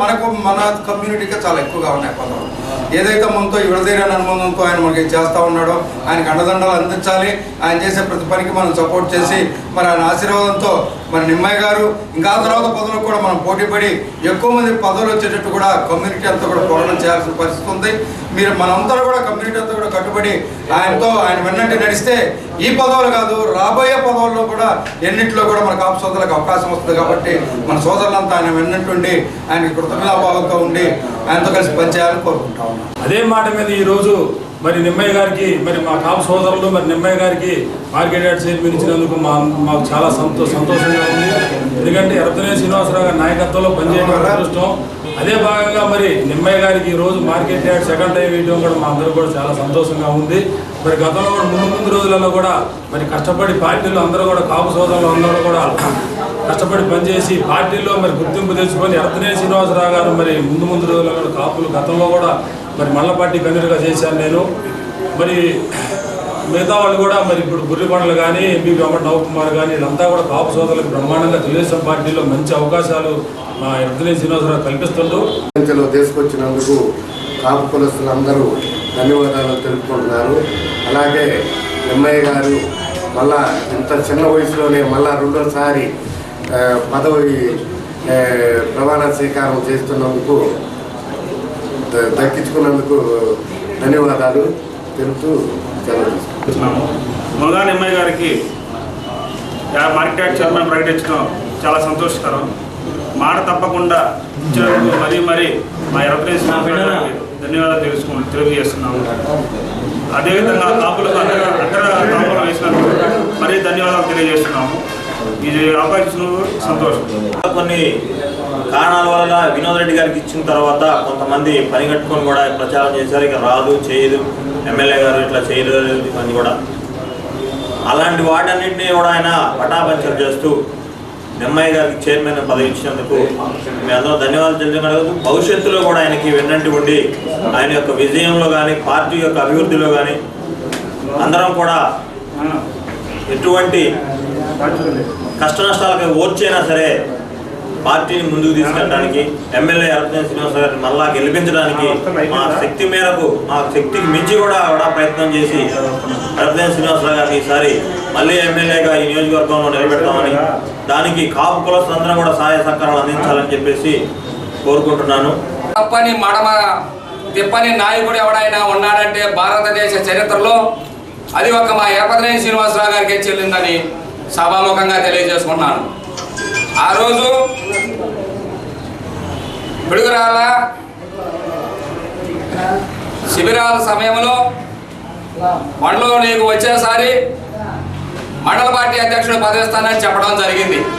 మనకు మన కమ్యూనిటీగా చాలా ఎక్కువగా ఉన్నాయి పదవులు ఏదైతే మనతో విడదీరని అనుబంధంతో ఆయన మనకి చేస్తూ ఉన్నాడో ఆయనకు అండదండలు అందించాలి. ఆయన చేసే ప్రతి పనికి మనం సపోర్ట్ చేసి మరి ఆయన ఆశీర్వాదంతో మరి నిమ్మాయి గారు ఇంకా ఆ తర్వాత పదవులకు కూడా మనం పోటీపడి ఎక్కువ మంది పదవులు వచ్చేటట్టు కూడా కమ్యూనిటీ అంతా కూడా పోరాటం చేయాల్సిన పరిస్థితి ఉంది. మీరు మనందరూ కూడా కమ్యూనిటీ అంతా కూడా కట్టుబడి ఆయనతో ఆయన వెన్నంటి నడిస్తే ఈ పదవులు కాదు రాబోయే పదవుల్లో కూడా ఎన్నింటిలో కూడా మన కాపు సోదరులకు అవకాశం వస్తుంది కాబట్టి మన సోదరులంతా ఆయన వెన్నట్టుండి ఆయన కృతజ్ఞతాభావంతో ఉండి ఆయనతో కలిసి పనిచేయాలని కోరుకుంటా ఉన్నాం. అదే మాట మీద ఈరోజు మరి నిమ్మయ్య గారికి మరి మా కాపు సోదరులు మరి నిమ్మయ్య గారికి మార్కెట్ యార్డ్ చైర్మన్ ఇచ్చినందుకు మా మాకు చాలా సంతో సంతోషంగా ఉంది. ఎందుకంటే ఎరతనే శ్రీనివాసరావు గారి నాయకత్వంలో పనిచేయడం అదృష్టం. అదే భాగంగా మరి నిమ్మయ్య గారికి ఈరోజు రోజు మార్కెట్ యార్డ్ సెకండ్ టైం వేయడం కూడా మా అందరూ కూడా చాలా సంతోషంగా ఉంది. మరి గతంలో కూడా ముందు ముందు రోజులలో కూడా మరి కష్టపడి పార్టీలు అందరూ కూడా కాపు సోదరులు అందరూ కూడా కష్టపడి పనిచేసి పార్టీలో మరి గుర్తింపు తెచ్చుకొని ఎరతనే శ్రీనివాసరావు గారు మరి ముందు ముందు రోజుల్లో కూడా కాపులు గతంలో కూడా మరి మల్లపాటి పార్టీ కన్వీనర్గా చేశాను నేను. మరి మిగతా వాళ్ళు కూడా మరి ఇప్పుడు బుర్రికొండలు కానీ ఎంపీ వెంకట నవకుమార్ కానీ వీళ్ళంతా కూడా కాపు సోదరులకు బ్రహ్మాండంగా తెలుగుదేశం పార్టీలో మంచి అవకాశాలు మా ఎంతనే శ్రీనివాసరావు కల్పిస్తుంటూ తీసుకొచ్చినందుకు కాపు కులస్తులు అందరూ ధన్యవాదాలు తెలుపుకుంటున్నారు. అలాగే ఎమ్మెల్యే గారు మళ్ళా ఇంత చిన్న వయసులోనే మళ్ళా రెండోసారి పదవి ప్రమాణ స్వీకారం చేస్తున్నందుకు దక్కించుకున్నందుకు ధన్యవాదాలు తెలుపుతూ సెలవు మునగా నిమ్మయ్య గారికి మార్కెట్ యార్డ్ చైర్మన్ ప్రకటించడం చాలా సంతోషకరం. మాట తప్పకుండా ఇచ్చినందుకు మరీ మరీ మా గారికి ధన్యవాదాలు తెలుసుకు తెలియజేస్తున్నాము. అదేవిధంగా కాపులకు అగ్ర అగ్ర తాంబూలం వేసినందుకు మరీ ధన్యవాదాలు తెలియజేస్తున్నాము. ఇది అవకాశం సంతోషం. కొన్ని కారణాల వల్ల వినోద్ రెడ్డి గారికి ఇచ్చిన తర్వాత కొంతమంది పని కట్టుకొని కూడా ప్రచారం చేశారు. ఇక రాదు చేయదు. ఎమ్మెల్యే గారు ఇట్లా చేయలేదు అని కూడా. అలాంటి వాటన్నింటినీ కూడా ఆయన పటాపంచర్ చేస్తూ నిమ్మయ్య గారికి చైర్మన్ పదవి ఇచ్చినందుకు మీ అందరూ ధన్యవాదాలు తెలియగలదు భవిష్యత్తులో కూడా ఆయనకి వెన్నంటి ఉండి ఆయన యొక్క విజయంలో కానీ పార్టీ యొక్క అభివృద్ధిలో కానీ అందరం కూడా ఎటువంటి కష్ట నష్టాలకు ఓర్చైనా సరే పార్టీని ముందుకు తీసుకెళ్ళడానికి ఎమ్మెల్యే అర్జున శ్రీనివాస గారిని మళ్ళా గెలిపించడానికి మా శక్తి మేరకు మా శక్తికి మించి కూడా ఆవిడ ప్రయత్నం చేసి అర్జున శ్రీనివాస గారిని ఈసారి మళ్ళీ ఎమ్మెల్యేగా ఈ నియోజకవర్గంలో నిలబెడతామని దానికి కాపు కులస్తులందరం కూడా సహాయ సహకారాలు అందించాలని చెప్పేసి కోరుకుంటున్నాను. తప్పని మడమ తిప్పని నాయకుడు ఎవడైనా ఉన్నాడంటే భారతదేశ చరిత్రలో అది ఒక మా ఏపతినేని శ్రీనివాసరావు గారికి చెల్లిందని సభాముఖంగా తెలియజేసుకున్నాను. ఆ రోజు పిడుగురాల శిబిరాల సమయంలో మండలం నీకు వచ్చేసారి మండల పార్టీ అధ్యక్షుడు పదవిస్తానని చెప్పడం జరిగింది.